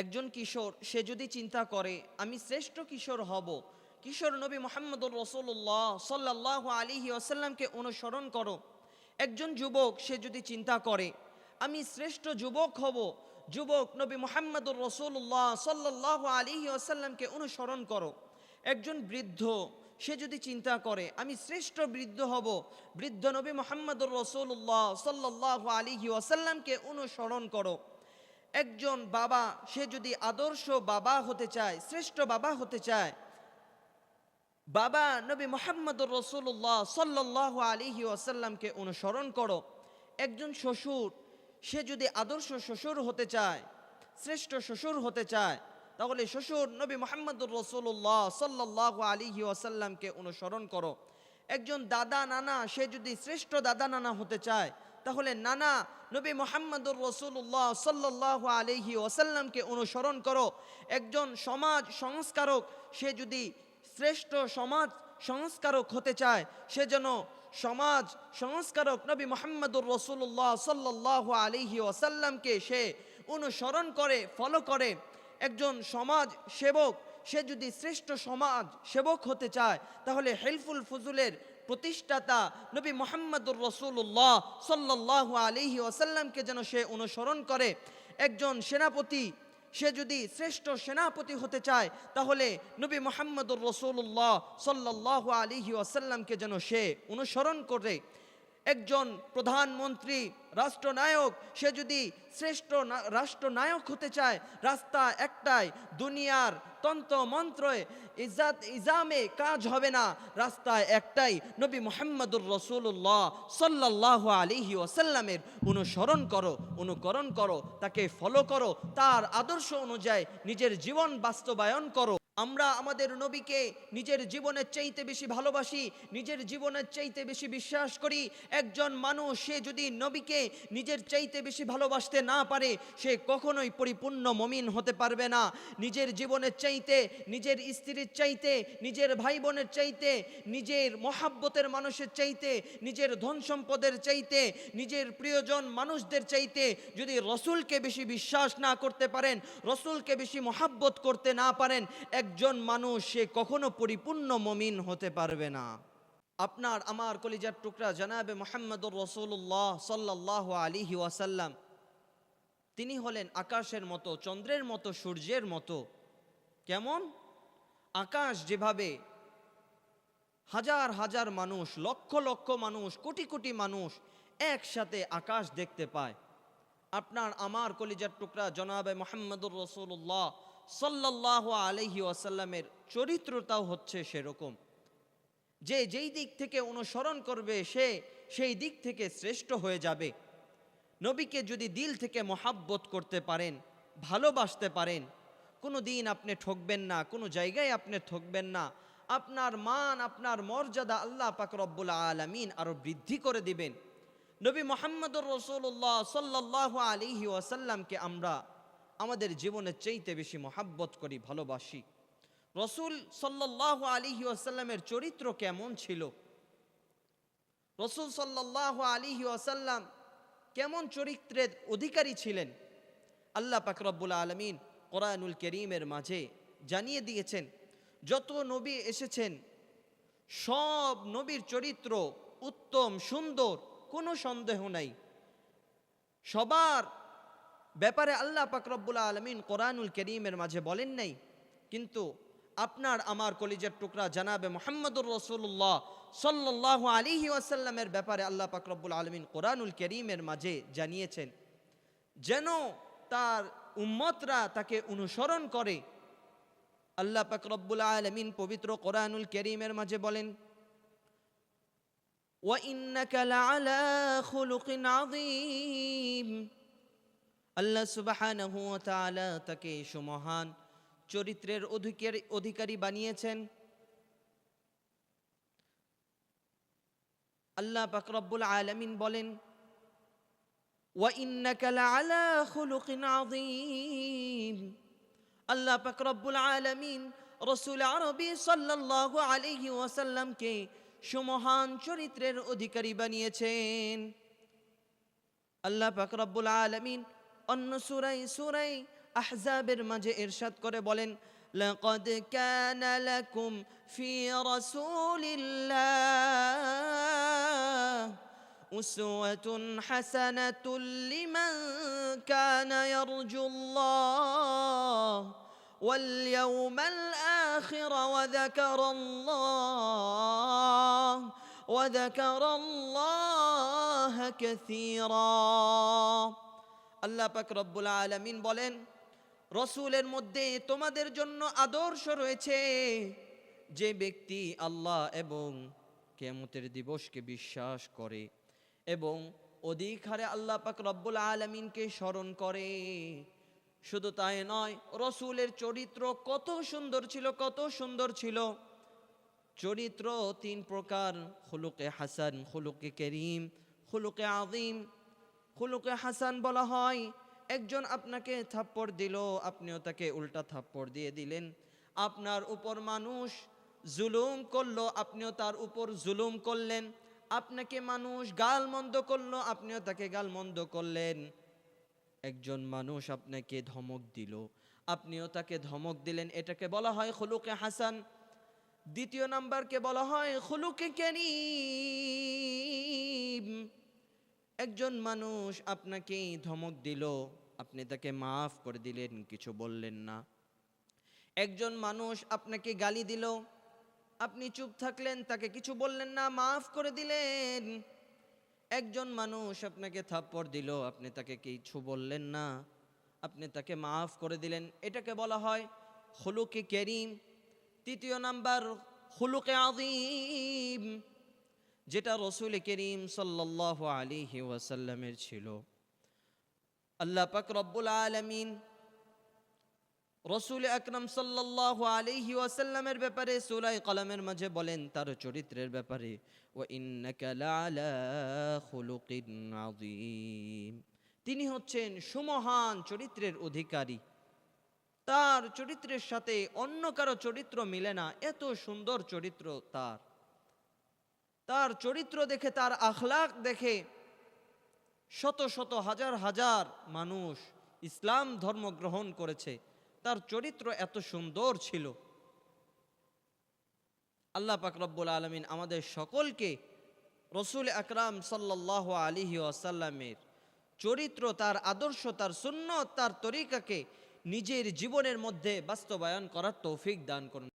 একজন কিশোর, সে যদি চিন্তা করে, আমি শ্রেষ্ঠ কিশোর হব। কিশোর নবী মোহাম্মদুর রসুল্লাহ সাল্লাহ আলিহি আসাল্লামকে অনুসরণ করো। একজন যুবক, সে যদি চিন্তা করে, আমি শ্রেষ্ঠ যুবক হব। যুবক নবী মোহাম্মদুর রসুল্লাহ সাল্লাহ আলিহি আসাল্লামকে অনুসরণ করো। একজন বৃদ্ধ, সে যদি চিন্তা করে, আমি শ্রেষ্ঠ বৃদ্ধ হব। বৃদ্ধ নবী মোহাম্মদুর রসুল্লাহ সাল্লাহ আলিহি আসাল্লামকে অনুসরণ করো। একজন বাবা, সে যদি আদর্শ বাবা হতে চায়, শ্রেষ্ঠ বাবা হতে চায়, বাবা নবী মোহাম্মদুর রসুল্লাহ সাল্লাহ আলিহি ওয়াসাল্লামকে অনুসরণ করো। একজন শ্বশুর, সে যদি আদর্শ শ্বশুর হতে চায়, শ্রেষ্ঠ শ্বশুর হতে চায়, তাহলে শ্বশুর নবী মোহাম্মদুর রসুল্লাহ সাল্লাহ আলিহি ওয়াসাল্লামকে অনুসরণ করো। একজন দাদা নানা সে যদি শ্রেষ্ঠ দাদা নানা হতে চায় তাহলে নানা নবী মোহাম্মদুর রসুল্লাহ সাল্লাহ আলহি ওসাল্লামকে অনুসরণ করো। একজন সমাজ সংস্কারক, সে যদি শ্রেষ্ঠ সমাজ সংস্কারক হতে চায়, সে যেন সমাজ সংস্কারক নবী মোহাম্মদুর রসুল্লাহ সাল্লাহ আলহি ওয়াসাল্লামকে সে অনুসরণ করে ফলো করে। একজন সমাজ সেবক, সে যদি শ্রেষ্ঠ সমাজ সেবক হতে চায়, তাহলে হেলফুল ফজুলের প্রতিষ্ঠাতা নবী মোহাম্মদুর রসুল্লাহ সাল্লাহ আলিহি ওয়াসাল্লামকে যেন সে অনুসরণ করে। একজন সেনাপতি, সে যদি শ্রেষ্ঠ সেনাপতি হতে চায়, তাহলে নবী মোহাম্মদুর রসুল্লাহ সাল্লাহ আলিহি ওয়াসাল্লামকে যেন সে অনুসরণ করে। একজন প্রধানমন্ত্রী, রাষ্ট্রনায়ক, সে যদি শ্রেষ্ঠ রাষ্ট্রনায়ক হতে চায়, রাস্তা একটাই, দুনিয়ার তন্ত্র মন্ত্রে ইজাত ইজামে কাজ হবে না রাস্তায় একটাই, নবী মোহাম্মদুর রসুল্লাহ সাল্লাহ আলিহি ওসাল্লামের অনুসরণ করো, অনুকরণ করো, তাকে ফলো করো, তার আদর্শ অনুযায়ী নিজের জীবন বাস্তবায়ন করো। আমরা আমাদের নবীকে নিজের জীবনের চাইতে বেশি ভালোবাসি, নিজের জীবনের চাইতে বেশি বিশ্বাস করি। একজন মানুষ, সে যদি নবীকে নিজের চাইতে বেশি ভালোবাসতে না পারে, সে কখনোই পরিপূর্ণ মমিন হতে পারবে না। নিজের জীবনের চাইতে, নিজের স্ত্রীর চাইতে, নিজের ভাই বোনের চাইতে, নিজের মহাব্বতের মানুষের চাইতে, নিজের ধন সম্পদের চাইতে, নিজের প্রিয়জন মানুষদের চাইতে যদি রসুলকে বেশি বিশ্বাস না করতে পারেন, রসুলকে বেশি মহাব্বত করতে না পারেন একজন মানুষ, সে কখনো পরিপূর্ণ মমিন হতে পারবে না। আপনার, আমার কলিজার টুকরা জানাবে মোহাম্মদুর রসুল্লাহ সাল্লাহ আলিহি ওয়াসাল্লাম। তিনি হলেন আকাশের মতো, চন্দ্রের মতো, সূর্যের মতো। কেমন? আকাশ যেভাবে হাজার হাজার মানুষ, লক্ষ লক্ষ মানুষ, কোটি কোটি মানুষ একসাথে আকাশ দেখতে পায়। আপনার, আমার কলিজার টুকরা জনাবে মোহাম্মদুর রসুল্লাহ সাল্লাহ আলহি ওয়াসাল্লামের চরিত্রটাও হচ্ছে সেরকম। যে যেই দিক থেকে অনুসরণ করবে, সে সেই দিক থেকে শ্রেষ্ঠ হয়ে যাবে। নবীকে যদি দিল থেকে মহাব্বত করতে পারেন, ভালোবাসতে পারেন কোনো দিন আপনি ঠকবেন না, কোনো জায়গায় আপনি ঠকবেন না, আপনার মান, আপনার মর্যাদা আল্লাহ পাক রব্বুল আলমিন আরও বৃদ্ধি করে দিবেন। নবী মোহাম্মদুর রসুল্লাহ সাল্লাহ আলিহি ওয়াসাল্লামকে আমরা আমাদের জীবনের চাইতে বেশি মহাব্বত করি, ভালোবাসি। রসুল সাল্লাহ আলী ওয়াসাল্লামের চরিত্র কেমন ছিল? রসুল সাল্লাহ আলী ওয়াসাল্লাম কেমন চরিত্রের অধিকারী ছিলেন? আল্লাহ পাকরব্বুল আলমিন কোরআনুল করিমের মাঝে জানিয়ে দিয়েছেন, যত নবী এসেছেন, সব নবীর চরিত্র উত্তম, সুন্দর, কোনো সন্দেহ নাই। সবার ব্যাপারে আল্লাহ পাকরব্বুল আলমিন কোরআনুল করিমের মাঝে বলেন নাই কিন্তু আপনার আমার কলিজের টুকরা জানাবে মোহাম্মদুর রসুল্লাহ সাল্লাহ আলিহি ওয়াসাল্লামের ব্যাপারে আল্লাহ পাকরব্বুল আলমিন কোরআনুল করিমের মাঝে জানিয়েছেন যেন তার উম্মতরা তাকে অনুসরণ করে আল্লাহ পাক রব্বুল আলমিন পবিত্র কোরআনুল করিমের মাঝে বলেন وإنك لعلى خلق عظيم আল্লাহ সুবাহান তালা তাকে সুমহান চরিত্রের অধিকের, অধিকারী বানিয়েছেন। আল্লাহ পাকরব্বুল আলমিন বলেন আল্লাহ পাকরব্বুল আলমিন রসুল আরবি সাল্লাহ আলহি ওয়াসাল্লামকে সুমহান চরিত্রের অধিকারী বানিয়েছেন। আল্লাহ পাকরব্বুল আলমিন অন্য সুরাই সুরাই আহজাবের মাঝে এরশাদ করে বলেন لقد كان لكم في رسول الله أسوة حسنة لمن كان يرجو الله واليوم الآخر وذكر الله وذكر الله كثيرا আল্লাহ পাক রব্বুল আলামিন বলেন, রসুলের মধ্যে তোমাদের জন্য আদর্শ রয়েছে যে ব্যক্তি আল্লাহ এবং কেমতের দিবসকে বিশ্বাস করে এবং অধিক হারে আল্লাহ পাক রব্বুল আলমিনকে স্মরণ করে। শুধু তাই নয়, রসুলের চরিত্র কত সুন্দর ছিল, কত সুন্দর ছিল। চরিত্র তিন প্রকার, খুলুকে হাসান, খুলুকে করিম, খুলুকে আদিম খুলুকে হাসান বলা হয়। একজন আপনাকে থাপ্পড় দিল, আপনিও তাকে উল্টা থাপ্পড় দিয়ে দিলেন। আপনার উপর মানুষ জুলুম করল, আপনিও তার উপর জুলুম করলেন। আপনাকে মানুষ গাল মন্দ করল, আপনিও তাকে গাল মন্দ করলেন। একজন মানুষ আপনাকে ধমক দিল, আপনিও তাকে ধমক দিলেন। এটাকে বলা হয় খুলুকে হাসান। দ্বিতীয় নাম্বারকে বলা হয় খুলুকে করিম। একজন মানুষ আপনাকে ধমক দিল, আপনি তাকে মাফ করে দিলেন, কিছু বললেন না। একজন মানুষ আপনাকে গালি দিল, আপনি চুপ থাকলেন, তাকে কিছু বললেন না, মাফ করে দিলেন। একজন মানুষ আপনাকে থাপ্পড় দিল, আপনি তাকে কিছু বললেন না, আপনি তাকে মাফ করে দিলেন। এটাকে বলা হয় হলুকে কেরিম। তৃতীয় নাম্বার হলুকে আদিম যেটা রসুল করিম সাল্লাহ আলিহি ওয়াসাল্লামের ছিল। আল্লাহ পাক রব্বুল আলমিন রসুল আকরম সাল্লাহ আলিহি ওয়াসাল্লামের ব্যাপারে সুলাই কলামের মাঝে বলেন, তার চরিত্রের ব্যাপারে ও তিনি হচ্ছেন সুমহান চরিত্রের অধিকারী। তার চরিত্রের সাথে অন্য কারও চরিত্র মিলে না, এত সুন্দর চরিত্র তার। তার চরিত্র দেখে, তার আখলাক দেখে শত শত হাজার হাজার মানুষ ইসলাম ধর্ম গ্রহণ করেছে। তার চরিত্র এত সুন্দর ছিল। আল্লাহ পাক রব্বুল আলমিন আমাদের সকলকে রসুল আকরাম সাল্লাহ আলিহি আসাল্লামের চরিত্র, তার আদর্শ, তার সুন্নত, তার তরিকাকে নিজের জীবনের মধ্যে বাস্তবায়ন করার তৌফিক দান করুন।